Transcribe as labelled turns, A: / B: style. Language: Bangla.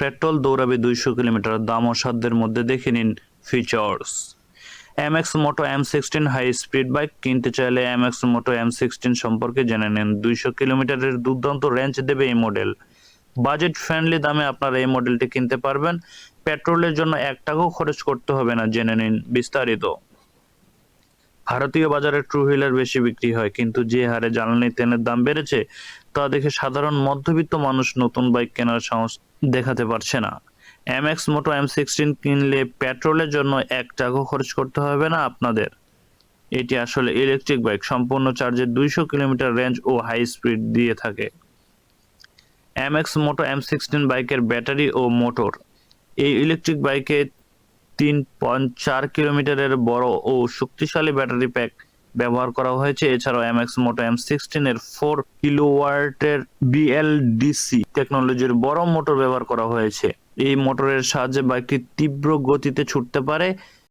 A: পেট্রোল দৌড়াবে দুইশো কিলোমিটার। দাম ও সাধ্যের মধ্যে দেখে নিন features M X Moto M sixteen high speed bike কিনতে চাইলে M X Moto M sixteen সম্পর্কে জেনে নিন। দুইশো কিলোমিটারের দুর্দান্ত রেঞ্জ দেবে এই মডেল বাজেট ফ্রেন্ডলি দামে আপনারা এই মডেলটি কিনতে পারবেন। পেট্রোলের জন্য এক টাকাও খরচ করতে হবে না, জেনে নিন বিস্তারিত। ভারতীয় বাজারে ট্রু হুইলার বেশি বিক্রি হয়, কিন্তু যে হারে জ্বালানি তেলের দাম বেড়েছে, তা দেখে সাধারণ মধ্যবিত্ত মানুষ নতুন বাইক কেনার সাহস দেখাতে পারছে না। M X Moto M sixteen কিনলে পেট্রোলের জন্য এক টাকাও খরচ করতে হবে না আপনাদের। এটি আসলে ইলেকট্রিক বাইক সম্পূর্ণ চার্জে দুইশো কিলোমিটার রেঞ্জ ও হাই স্পিড দিয়ে থাকে। M X Moto M sixteen বাইকের ব্যাটারি ও মোটর এই ইলেকট্রিক বাইকে তিন পয়েন্ট চার কিলোমিটারের বড় ও শক্তিশালী ব্যাটারি প্যাক ব্যবহার করা হয়েছে। এছাড়াও এমএক্স মোটো এম সিক্সটিন এর ফোর কিলোওয়াটের বিএলডিসি টেকনোলজির বড় মোটর ব্যবহার করা হয়েছে। এই মোটরের সাহায্যে বাইকটি তীব্র গতিতে ছুটতে পারে